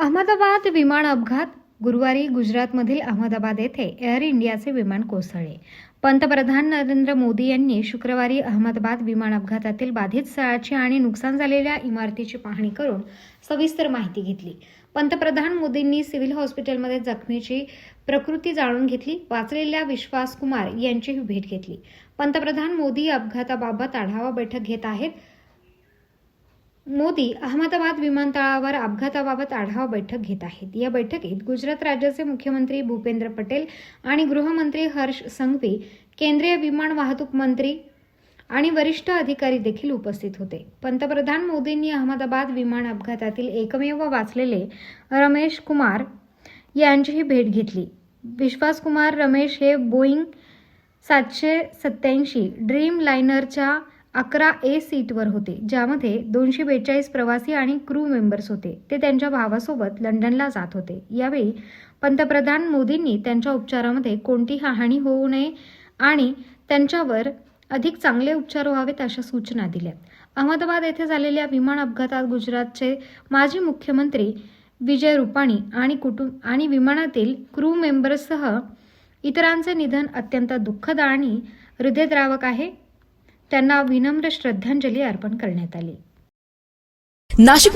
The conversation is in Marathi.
अहमदाबाद विमान अपघात. गुरुवारी गुजरातमधील अहमदाबाद येथे एअर इंडियाचे विमान कोसळले. पंतप्रधान नरेंद्र मोदी यांनी शुक्रवारी अहमदाबाद विमान अपघातातील बाधित स्थळाची आणि नुकसान झालेल्या इमारतीची पाहणी करून सविस्तर माहिती घेतली. पंतप्रधान मोदींनी सिव्हिल हॉस्पिटलमध्ये जखमीची प्रकृती जाणून घेतली. वाचलेल्या विश्वास कुमार यांचीही भेट घेतली. पंतप्रधान मोदी अपघाताबाबत आढावा बैठक घेत आहेत. मोदी अहमदाबाद विमानतळावर अपघाताबाबत आढावा बैठक घेत आहेत. या बैठकीत गुजरात राज्याचे मुख्यमंत्री भूपेंद्र पटेल आणि गृहमंत्री हर्ष संघवी केंद्रीय विमान वाहतूक मंत्री आणि वरिष्ठ अधिकारी देखील उपस्थित होते. पंतप्रधान मोदींनी अहमदाबाद विमान अपघातातील एकमेव वाचलेले रमेश कुमार यांचीही भेट घेतली. विश्वास कुमार रमेश हे बोईंग सातशे सत्याऐंशी ड्रीम लायनरच्या अकरा ए सीटवर होते ज्यामध्ये दोनशे बेचाळीस प्रवासी आणि क्रू मेंबर्स होते. ते त्यांच्या भावासोबत लंडनला जात होते. यावेळी पंतप्रधान मोदींनी त्यांच्या उपचारामध्ये कोणती हानी होऊ नये आणि त्यांच्यावर अधिक चांगले उपचार व्हावेत अशा सूचना दिल्या. अहमदाबाद येथे झालेल्या विमान अपघातात गुजरातचे माजी मुख्यमंत्री विजय रुपाणी आणि कुटुंब आणि विमानातील क्रू मेंबर्ससह इतरांचे निधन अत्यंत दुःखद आणि हृदयद्रावक आहे. त्यांना विनम्र श्रद्धांजली अर्पण करण्यात आली. नाशिक